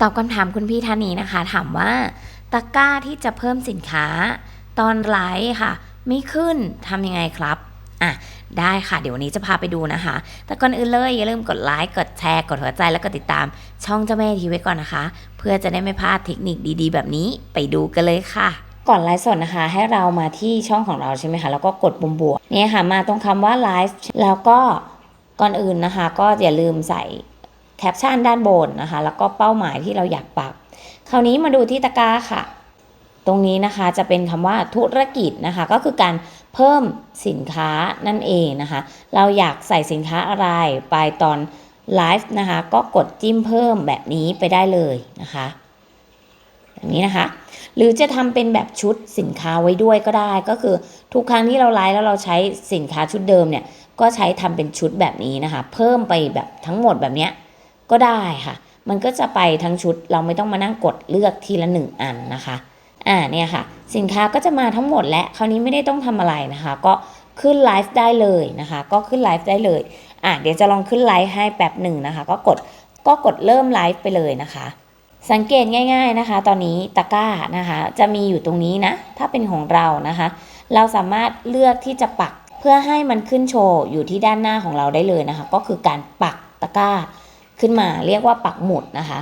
ตอบคำถามคุณพี่ท่านนี้นะคะ ถามว่าตะกร้าที่จะเพิ่มสินค้า ตอนไลฟ์ค่ะ ไม่ขึ้นทำยังไงครับอะได้ค่ะ เดี๋ยววันนี้จะพาไปดูนะคะ แต่ก่อนอื่นเลยอย่าลืมกดไลค์ กดแชร์ กดหัวใจแล้วก็ติดตาม ช่องเจ้าแม่ทีไว้ก่อนนะคะ เพื่อจะได้ไม่พลาดเทคนิคดีๆ แบบนี้ไปดูกันเลยค่ะ ก่อนไลฟ์สดนะคะ ให้เรามาที่ช่องของเราใช่ไหมคะ แล้วก็กดปุ่มบวกเนี่ยค่ะ มาตรงคำว่าไลฟ์แล้วก็ก่อนอื่นนะคะ ก็อย่าลืมใส่ แคปชั่นด้านบนนะคะ แล้วก็เป้าหมายที่เราอยากปักคราวนี้มาดูที่ตะกร้าค่ะ ตรงนี้นะคะจะเป็นคำว่าธุรกิจนะคะ ก็คือการเพิ่มสินค้านั่นเองนะคะ เราอยากใส่สินค้าอะไรไปตอนไลฟ์นะคะ ก็กดจิ้มเพิ่มแบบนี้ไปได้เลยนะคะแบบนี้นะคะ หรือจะทำเป็นแบบชุดสินค้าไว้ด้วยก็ได้ก็คือทุกครั้งที่เราไลฟ์แล้วเราใช้สินค้าชุดเดิมเนี่ย ก็ใช้ทำเป็นชุดแบบนี้นะคะ เพิ่มไปแบบทั้งหมดแบบเนี้ย ก็ได้ค่ะ มันก็จะไปทั้งชุดเราไม่ต้องมานั่งกดเลือกทีละหนึ่งอันนะคะ อ่าเนี่ยค่ะ สินค้าก็จะมาทั้งหมดและคราวนี้ไม่ได้ต้องทำอะไรนะคะ ก็ขึ้นไลฟ์ได้เลยนะคะ ก็ขึ้นไลฟ์ได้เลยอะเดี๋ยวจะลองขึ้นไลฟ์ให้แป๊บหนึ่งนะคะ ก็กดก็กดเริ่มไลฟ์ไปเลยนะคะ สังเกตง่าย ๆนะคะ ตอนนี้ตะกร้านะคะ จะมีอยู่ตรงนี้นะ ถ้าเป็นของเรานะคะ เราสามารถเลือกที่จะปักเพื่อให้มันขึ้นโชว์อยู่ที่ด้านหน้าของเราได้เลยนะคะ ก็คือการปักตะกร้า ขึ้นมาเรียกว่าปักหมุดนะคะ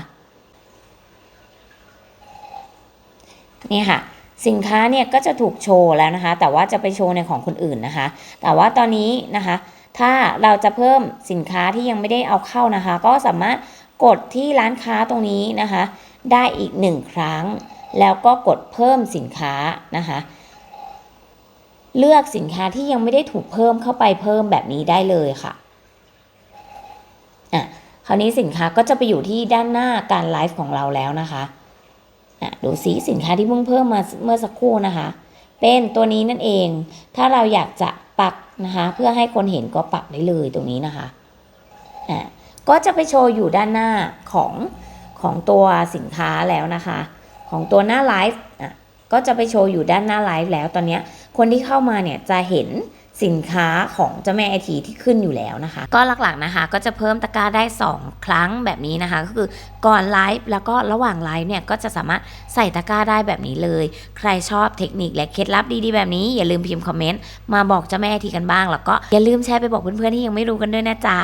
นี่ค่ะสินค้าเนี่ยก็จะถูกโชว์แล้วนะคะ แต่ว่าจะไปโชว์ในของคนอื่นนะคะ แต่ว่าตอนนี้นะคะ ถ้าเราจะเพิ่มสินค้าที่ยังไม่ได้เอาเข้านะคะ ก็สามารถกดที่ร้านค้าตรงนี้นะคะ ได้อีกหนึ่งครั้ง แล้วก็กดเพิ่มสินค้านะคะ เลือกสินค้าที่ยังไม่ได้ถูกเพิ่มเข้าไปเพิ่มแบบนี้ได้เลยค่ะ คราวนี้สินค้าก็จะไปอยู่ที่ด้านหน้าการไลฟ์ของเราแล้วนะคะะดูสีสินค้าที่เพิ่งเพิ่มมาเมื่อสักครู่นะคะ เป็นตัวนี้นั่นเอง ถ้าเราอยากจะปักนะคะ เพื่อให้คนเห็นก็ปักได้เลยตรงนี้นะคะะก็จะไปโชว์อยู่ด้านหน้าของของตัวสินค้าแล้วนะคะ ของตัวหน้าไลฟ์ก็จะไปโชว์อยู่ด้านหน้าไลฟ์แล้วตอนนี้คนที่เข้ามาเนี่ยจะเห็น สินค้าของเจ้าแม่ไอทีที่ขึ้นอยู่แล้วนะคะ ก็หลักๆนะคะก็จะเพิ่มตะกร้าได้ 2 ครั้งแบบนี้นะคะ ก็คือก่อนไลฟ์แล้วก็ระหว่างไลฟ์เนี่ยก็จะสามารถใส่ตะกร้าได้แบบนี้เลย ใครชอบเทคนิคและเคล็ดลับดีๆแบบนี้ อย่าลืมพิมพ์คอมเมนต์มาบอกเจ้าแม่ไอทีกันบ้าง แล้วก็อย่าลืมแชร์ไปบอกเพื่อนๆที่ยังไม่รู้กันด้วยนะจ๊ะ